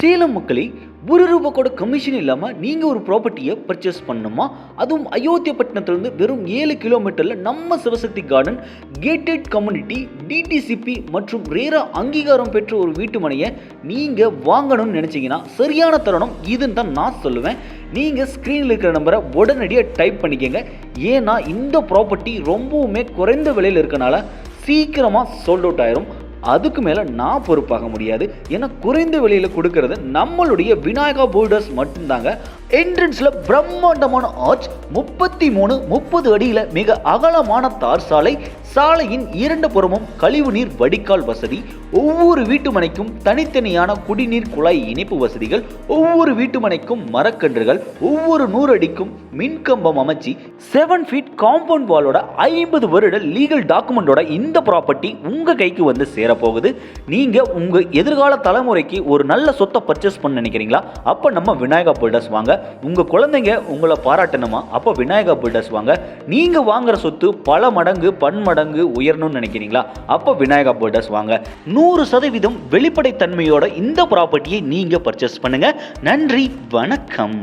சேலம் மக்களை ஒரு ரூபா கூட கமிஷன் இல்லாமல் நீங்கள் ஒரு ப்ராப்பர்ட்டியை பர்ச்சேஸ் பண்ணணுமா அதுவும் அயோத்தியப்பட்டினத்துலேருந்து வெறும் ஏழு கிலோமீட்டரில் நம்ம Sivasakthi garden gated community DTCP மற்றும் ரேரா அங்கீகாரம் பெற்ற ஒரு வீட்டு மனையை நீங்கள் வாங்கணும்னு நினச்சிங்கன்னா சரியான தருணம் இதுன்னு தான் நான் சொல்லுவேன். நீங்கள் ஸ்க்ரீனில் இருக்கிற நம்பரை உடனடியாக டைப் பண்ணிக்கோங்க. ஏன்னா இந்த ப்ராப்பர்ட்டி ரொம்பவுமே குறைந்த விலையில் இருக்கனால சீக்கிரமாக சோல்ட் அவுட் ஆயிரும். அதுக்கு மேலே நான் பொறுப்பாக முடியாது. ஏன்னா குறைந்த விலையில் கொடுக்கறது நம்மளுடைய விநாயகா போல்டர்ஸ் மட்டும்தாங்க. என்ட்ரன்ஸில் பிரம்மாண்டமான ஆர்ச் முப்பத்தி மூணு முப்பது அடியில் மிக அகலமான தார் சாலை சாலையின் இரண்டு புறமும் கழிவுநீர் வடிகால் வசதி ஒவ்வொரு வீட்டுமனைக்கும் தனித்தனியான குடிநீர் குழாய் இணைப்பு வசதிகள் ஒவ்வொரு வீட்டுமனைக்கும் மரக்கன்றுகள் ஒவ்வொரு நூறு அடிக்கும் மின்கம்பம் அமைச்சு செவன் ஃபீட் காம்பவுண்ட் வாலோட ஐம்பது வருட லீகல் டாக்குமெண்டோட இந்த ப்ராப்பர்ட்டி உங்கள் கைக்கு வந்து சேரப்போகுது. நீங்கள் உங்கள் எதிர்கால தலைமுறைக்கு ஒரு நல்ல சொத்தை பர்ச்சேஸ் பண்ண நினைக்கிறீங்களா? அப்போ நம்ம விநாயகா பில்டர்ஸ் வாங்க. உங்கள் குழந்தைங்க உங்களை பாராட்டணுமா? அப்போ விநாயகா பில்டர்ஸ் வாங்க. நீங்கள் வாங்குற சொத்து பல மடங்கு பன்மடங்கு உயரணும்னு நினைக்கிறீங்களா? அப்போ விநாயகா பில்டர்ஸ் வாங்க. நூறு சதவீதம் வெளிப்படைத்தன்மையோட இந்த ப்ராப்பர்ட்டியை நீங்கள் பர்ச்சேஸ் பண்ணுங்க. நன்றி வணக்கம்.